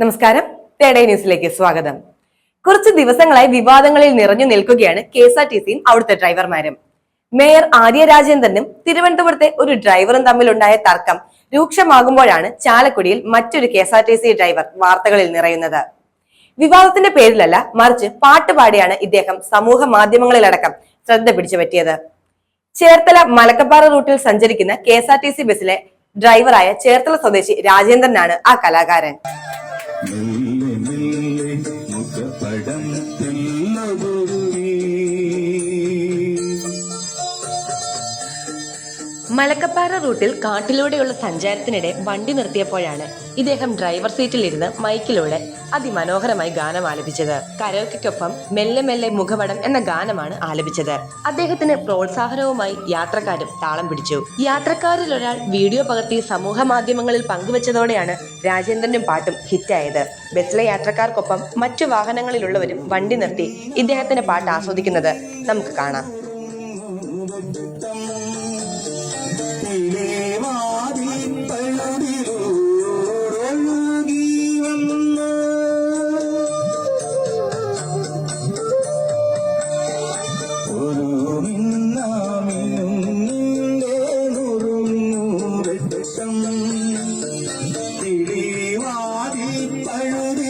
നമസ്കാരം. തേടേ ന്യൂസിലേക്ക് സ്വാഗതം. കുറച്ച് ദിവസങ്ങളായി വിവാദങ്ങളിൽ നിറഞ്ഞു നിൽക്കുകയാണ് കെ എസ് ആർ ടി സിയും അവിടുത്തെ ഡ്രൈവർമാരും. മേയർ ആര്യ രാജേന്ദ്രനും തിരുവനന്തപുരത്തെ ഒരു ഡ്രൈവറും തമ്മിലുണ്ടായ തർക്കം രൂക്ഷമാകുമ്പോഴാണ് ചാലക്കുടിയിൽ മറ്റൊരു K S R T C driver വാർത്തകളിൽ നിറയുന്നത്. വിവാദത്തിന്റെ പേരിലല്ല മറിച്ച് പാട്ടുപാടിയാണ് ഇദ്ദേഹം സമൂഹ മാധ്യമങ്ങളിലടക്കം ശ്രദ്ധ പിടിച്ചു പറ്റിയത് ചേർത്തല മലക്കപ്പാറ റൂട്ടിൽ സഞ്ചരിക്കുന്ന K S R T C ബസ്സിലെ ഡ്രൈവറായ ചേർത്തല സ്വദേശി രാജേന്ദ്രനാണ് ആ കലാകാരൻ. മെല്ലെ മെല്ലെ മുഖപടം മലക്കപ്പാറ റൂട്ടിൽ കാട്ടിലൂടെയുള്ള സഞ്ചാരത്തിനിടെ വണ്ടി നിർത്തിയപ്പോഴാണ് ഇദ്ദേഹം ഡ്രൈവർ സീറ്റിലിരുന്ന് മൈക്കിലൂടെ അതിമനോഹരമായി ഗാനം ആലപിച്ചത്. കരോക്കൊപ്പം മെല്ലെ മെല്ലെ മുഖപടം എന്ന ഗാനമാണ് ആലപിച്ചത്. അദ്ദേഹത്തിന് പ്രോത്സാഹനവുമായി യാത്രക്കാരും താളം പിടിച്ചു. യാത്രക്കാരിൽ ഒരാൾ വീഡിയോ പകർത്തി സമൂഹ മാധ്യമങ്ങളിൽ പങ്കുവച്ചതോടെയാണ് രാജേന്ദ്രനും പാട്ടും ഹിറ്റായത്. ബസ്സിലെ യാത്രക്കാർക്കൊപ്പം മറ്റു വാഹനങ്ങളിലുള്ളവരും വണ്ടി നിർത്തി ഇദ്ദേഹത്തിന്റെ പാട്ട് ആസ്വദിക്കുന്നത് നമുക്ക് കാണാം. I'm